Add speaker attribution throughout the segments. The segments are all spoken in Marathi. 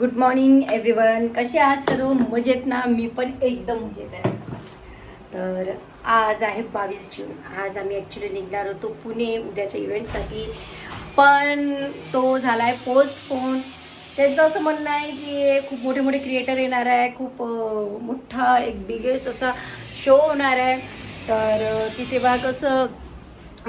Speaker 1: गुड मॉर्निंग एव्हरीवन कसे आहात सर्व? मजेत ना? मी पण एकदम मजेत आहे. तर आज आहे बावीस जून. आज आम्ही ॲक्च्युली निघणार होतो पुणे उद्याच्या इव्हेंटसाठी पण तो झाला आहे पोस्टपोन त्यांचं असं म्हणणं आहे की खूप मोठे मोठे क्रिएटर येणार आहे. खूप मोठा एक बिगेस्ट असा शो होणार आहे. तर तिथे बा कसं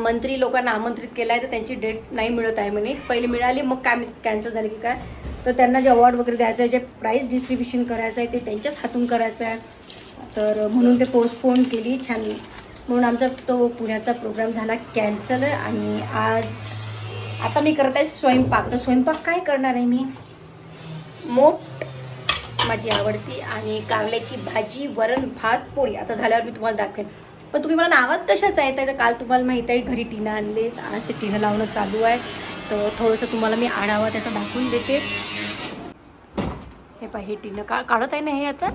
Speaker 1: मंत्री लोकांना आमंत्रित केलं आहे तर त्यांची डेट नाही मिळत आहे म्हणे. पहिले मिळाली मग काय कॅन्सल झाली की काय? तर त्यांना जे अवॉर्ड वगैरे द्यायचं आहे जे प्राईज डिस्ट्रीब्युशन करायचं आहे ते त्यांच्याच हातून करायचं आहे. तर म्हणून ते पोस्टपोन केली छान. म्हणून आमचा तो पुण्याचा प्रोग्राम झाला कॅन्सल आणि आज आता मी करत आहे स्वयंपाक. तर स्वयंपाक काय करणार आहे मी? मोठ माझी आवडती आणि कारल्याची भाजी वरण भात पोळी. आता झाल्यावर मी तुम्हाला दाखवेन. पण तुम्ही मला आवाज कशाचा येत आहे? तर काल तुम्हाला माहीत आहे घरी टीनं आणले आज ते टीनं लावणं चालू आहे. तर थोडंसं तुम्हाला मी आढावा त्याचा दाखवून देते. हे पहा हे टीनं का काढत आहे ना हे आता?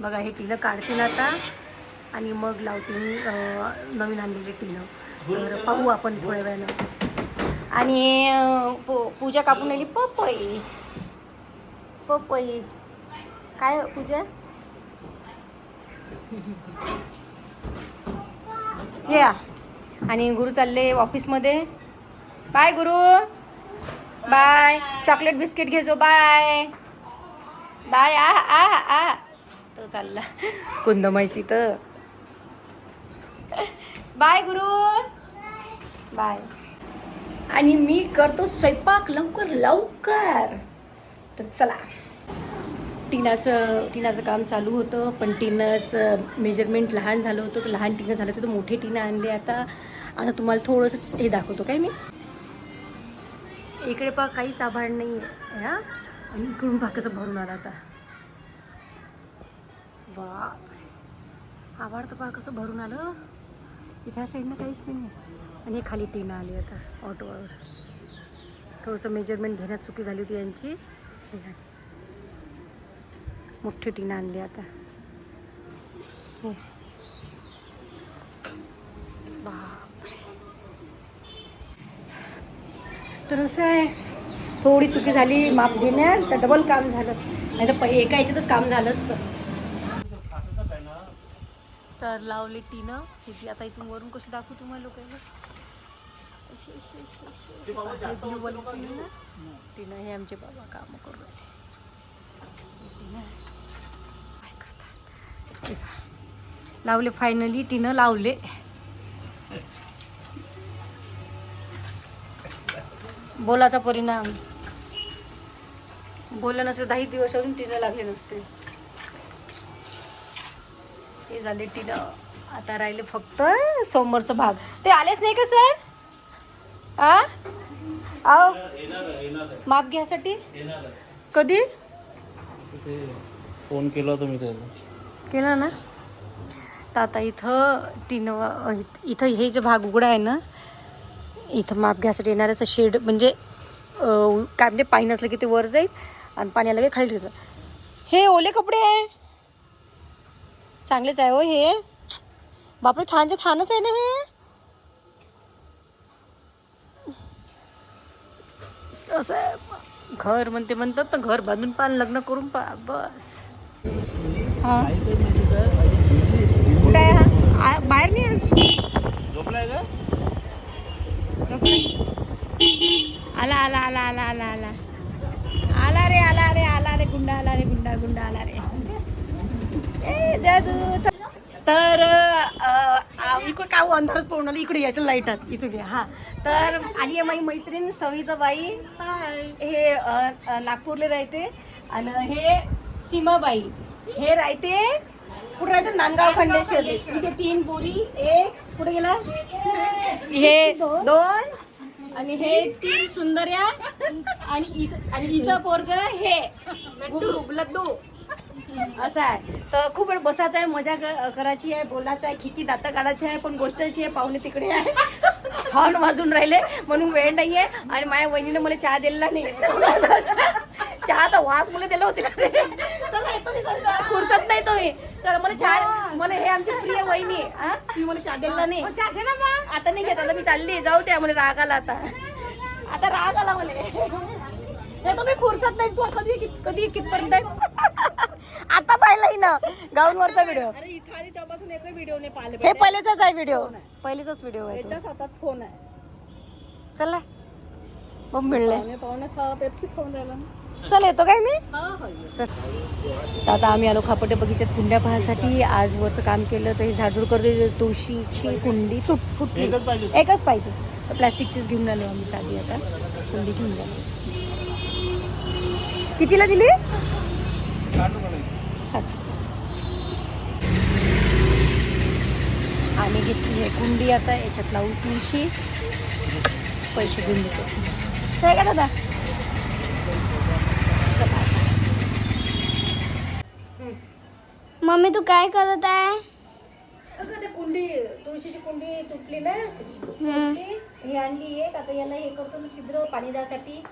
Speaker 1: बघा हे टीनं काढतील आता आणि मग लावतील नवीन आणलेले टीनं. तर पाहू आपण थोड्या वेळानं. आणि पू- पूजा कापून आली पपई. पपई. काय हो, पूजा? या. आणि गुरु चालले ऑफिसमध्ये bye Guru. Bye. Chocolate biscuit घेजो bye. Bye आ आ आ. तो चालला. कुंदमायची तर. बाय गुरु. बाय. आणि मी करतो स्वयंपाक लवकर लवकर. तर चला. टिनाचं टिनाचं काम चालू होतं पण टिनाचं मेजरमेंट लहान झालं होतं. तर लहान टिनं झालं होतं तर मोठे टिनं आणले आता. आता तुम्हाला थोडंसं हे दाखवतो काय मी? इकडे पहा काहीच आभाड नाही आहे हा आणि इकडून पहा कसं भरून आलं आता. वा. आभाळ तर पहा कसं भरून आलं. इथे ह्या साईडनं काहीच नाही आहे आणि खाली टीनं आली आता ऑटोवर. थोडंसं मेजरमेंट घेण्यात चुकी झाली होती यांची. मोठी टीनं आणली आता. हे. बापरे तर असं आहे. थोडी चुकी झाली माप घेण्यात तर डबल काम झालं. नाही तर एका याच्यातच काम झालं असतं. तर लावले टीनं. किती आता इथून वरून कशी दाखवू तुम्हाला लोकांना? वाली आहे ना? टीनं हे आमचे बाबा काम करू राहिले लावले फायनली टीनं लावले. बोलाचा परिणाम. बोललं नसतं दहा दिवस अजून टीनं लागले नसते. हे झाले टीनं. आता राहिले फक्त समोरचं भाग. ते आलेच नाही का सर? आ? आओ. माप घ्यासाठी? कधी?
Speaker 2: फोन केला मी त्याला.
Speaker 1: केलं ना? तर आता इथं टीनं इथं हे जे भाग उघडा आहे ना इथं माप घ्यायसाठी येणार असं शेड म्हणजे काय म्हणजे पाणी नसलं की ते वर जाईल आणि पाणी आलं की खाली ठेवतं हे ओले कपडे आहे. चांगलेच आहे हो हे. बापरे छानचे थानच आहे ना हे? असं आहे. घर म्हणते म्हणतात ना घर बांधून पहा लग्न करून पहा बस. हां. कुठे आहे हा? आ- बाहेर नाही आज
Speaker 2: झोपलाय का
Speaker 1: नको. आला आला आला आला आला आला. आला रे आला रे आला रे गुंडा आला रे गुंडा गुंडा आला रे. ए दादू. तर इकडे काय अंधारच पडून आलं? इकडे यायचं लाईटात. इथून ये हा. तर आली आहे माझी मैत्रीण सविताबाई हे नागपूरला राहते. आणि हे सीमाबाई. हे राहते कुठे राहते? नांदगाव खंडेश्वर तिचे तीन पोरी एक कुठे गेला? हे दोन आणि हे तीन सुंदर्या आणि हिचं आणि हिचं पोरग हे. गुबगुब लड्डू. असं आहे. तर खूप वेळ बसायचं आहे मजा क- करायची आहे बोलायचं आहे किती दातं काढायची आहे पण गोष्ट अशी आहे पाहुणे तिकडे आहे. हॉर्न वाजून राहिले म्हणून वेळ नाही आहे आणि माझ्या वहिनीनं मला चहा दिलेला नाही. चहा तर वास मला दिलं होती. फुरसत नाही तो मी. चला मला चहा मला हे आमची प्रिय वहिनी हा? मी मला चहा दिलेला नाही. आता नाही घेत आता मी चालली जाऊ द्या मला राग आला आता. आता राग आला मला. हे तुम्ही फुरसत नाही तू कधी कित- कधी कितपर्यंत? आता पाहिलंय ना. गाऊन वरचा व्हिडिओ हे पहिलेचाच आहे व्हिडिओ पहिलेचाच व्हिडिओ आहे
Speaker 2: फोन आहे.
Speaker 1: चला. मग मिळले
Speaker 2: पाहुणे पाहुणे खा पेप्सी खाऊन राहिला ना.
Speaker 1: चल येतो काय मी?
Speaker 2: हा हा.
Speaker 1: चल. तर आता आम्ही आलो खापटे बगीच्यात कुंड्या पाहायसाठी. आज वरचं काम केलं तर हे झाडझूड करते तुळशीची कुंडी तुट फुटली एकच पाहिजे तर प्लॅस्टिकचीच घेऊन आलो आम्ही साधी आता. कुंडी घेऊन आलो. कितीला दिली? साठ. आम्ही घेतली आहे कुंडी आता याच्यात लावून तुळशी पैसे घेऊन देतो. काय का दादा चला
Speaker 3: मम्मी तू काय करत आहे?
Speaker 1: अगं ते कुंडी तुळशीची कुंडी तुटली ना. ही आणली एक. आता याला हे करतो ना छिद्र पाणी जासाठी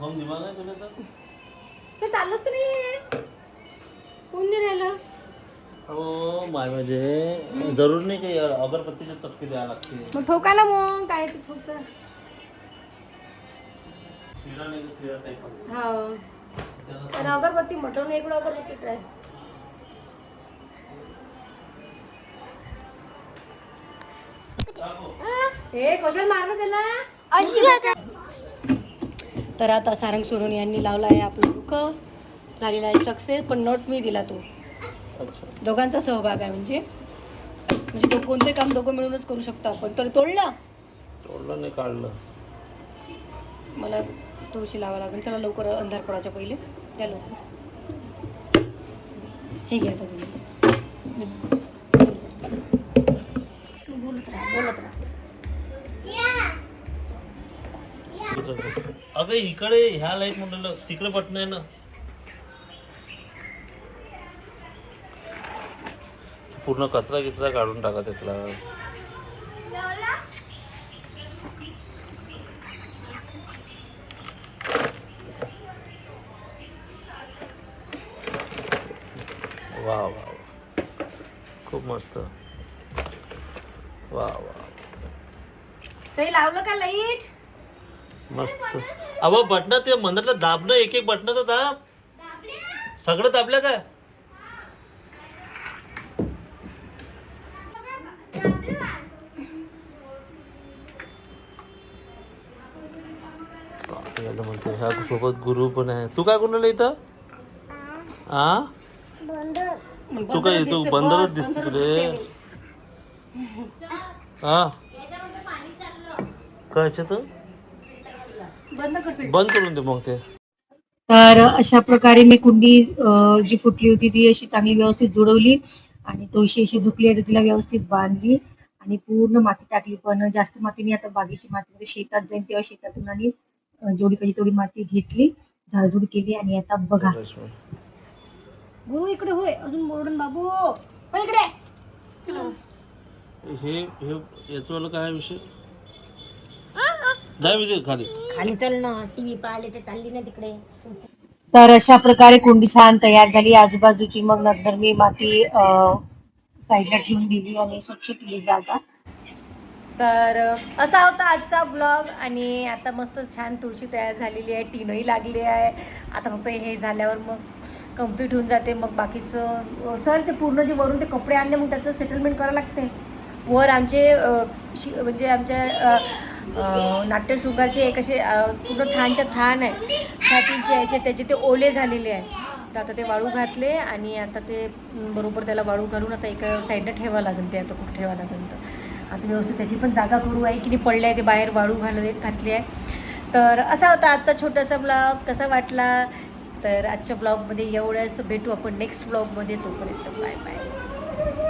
Speaker 4: मग दिमाग आहे तुला तर?
Speaker 1: ते चाललंच तर नाही. कुंडी राहिलं
Speaker 4: हो माय म्हणजे जरूर नाही काही अगरबत्तीचे चटके द्यावं लागते
Speaker 1: मग ठोका ना मग काय ते
Speaker 4: फिरा नाही फिरा.
Speaker 1: हा. आणि अगरबत्ती म्हटलं ना इकडं अगरबत्ती ट्राय हे कशाला मारलं त्याला तर आता सारंग सोनून यांनी लावला आहे आपलं दुःख. झालेला आहे सक्सेस पण नोट मी दिला तो.
Speaker 4: अच्छा.
Speaker 1: दोघांचा सहभाग आहे म्हणजे. म्हणजे तो कोणते काम दोघं मिळूनच करू शकतो आपण. तर तोडला?
Speaker 4: तोडलं नाही काढलं.
Speaker 1: मला तुळशी लावा लागेल. चला लवकर अंधार पडायच्या पहिले. त्या लोक. हे घ्या आता तुम्ही. तू बोलत राहा बोलत राहा.
Speaker 4: अगं इकडे ह्या लाइट म्हणलं तिकडे बटन आहे ना. पूर्ण कचरा किचरा काढून टाका त्यातला. वा वा वा. खूप मस्त. वा वा
Speaker 1: सही लावलं का लाइट?
Speaker 4: मस्त. अव बटणं ते म्हणतलं दाबणं एक एक बटणं तर दाब. सगळं दाबलं याला म्हणते ह्या सोबत गुरु पण आहे. तू काय कोणाला इथं? आ? तू काय तू बंदरच दिसते तुले हा? काय याच्यात?
Speaker 1: बंद कर
Speaker 4: बंद करून दे मग ते.
Speaker 1: तर अशा प्रकारे मी कुंडी अ, जी फुटली होती ती अशी चांगली व्यवस्थित जुळवली आणि तुळशी अशी झुकली आहे तर तिला व्यवस्थित बांधली आणि पूर्ण माती टाकली. पण जास्त मातीने आता बागेची माती म्हणजे शेतात जाईन तेव्हा शेतातून आणि अ, जेवढी पाहिजे तेवढी माती घेतली झाडझूड केली आणि आता बघा. गुरु इकडे होय. अजून बोर्डन बाबू. इकडे.
Speaker 4: हे हे याचं वाला काय विषय? जाय विजय खाली.
Speaker 1: खाली चल ना. टीव्ही पाहिले ते चालली ना तिकडे. तर अशा प्रकारे कुंडी छान तयार झाली. आजूबाजूची मग नंतर मी माती साईडला ठेवून दिली आणि स्वच्छ केली जागा. तर असा होता आजचा ब्लॉग आणि आता मस्त छान तुळशी तयार झालेली आहे. टीनही लागली आहे. आता फक्त हे झाल्यावर मग कंप्लीट होऊन जाते. मग बाकीचं सर ते पूर्ण जे वरून ते कपडे आणले मग त्याचं सेटलमेंट करावं लागते. वर आमचे शि म्हणजे आमच्या नाट्यसुगाचे एक असे पूर्ण थानच्या थान आहे. छातींचे याचे त्याचे ते ओले झालेले आहे तर आता ते वाळू घातले आणि आता ते बरोबर त्याला वाळू घालून आता एका साईडला ठेवावं लागेल ते आता कुठं ठेवावं लागेल तर. आता व्यवस्थित त्याची पण जागा करू आहे की नाही पडले आहे ते बाहेर वाळू घाल घातली आहे. तर असा होता आजचा छोटासा ब्लॉग कसा वाटला? तर आजच्या ब्लॉगमध्ये एवढ्याच भेटू आपण नेक्स्ट ब्लॉगमध्ये तोपर्यंत बाय बाय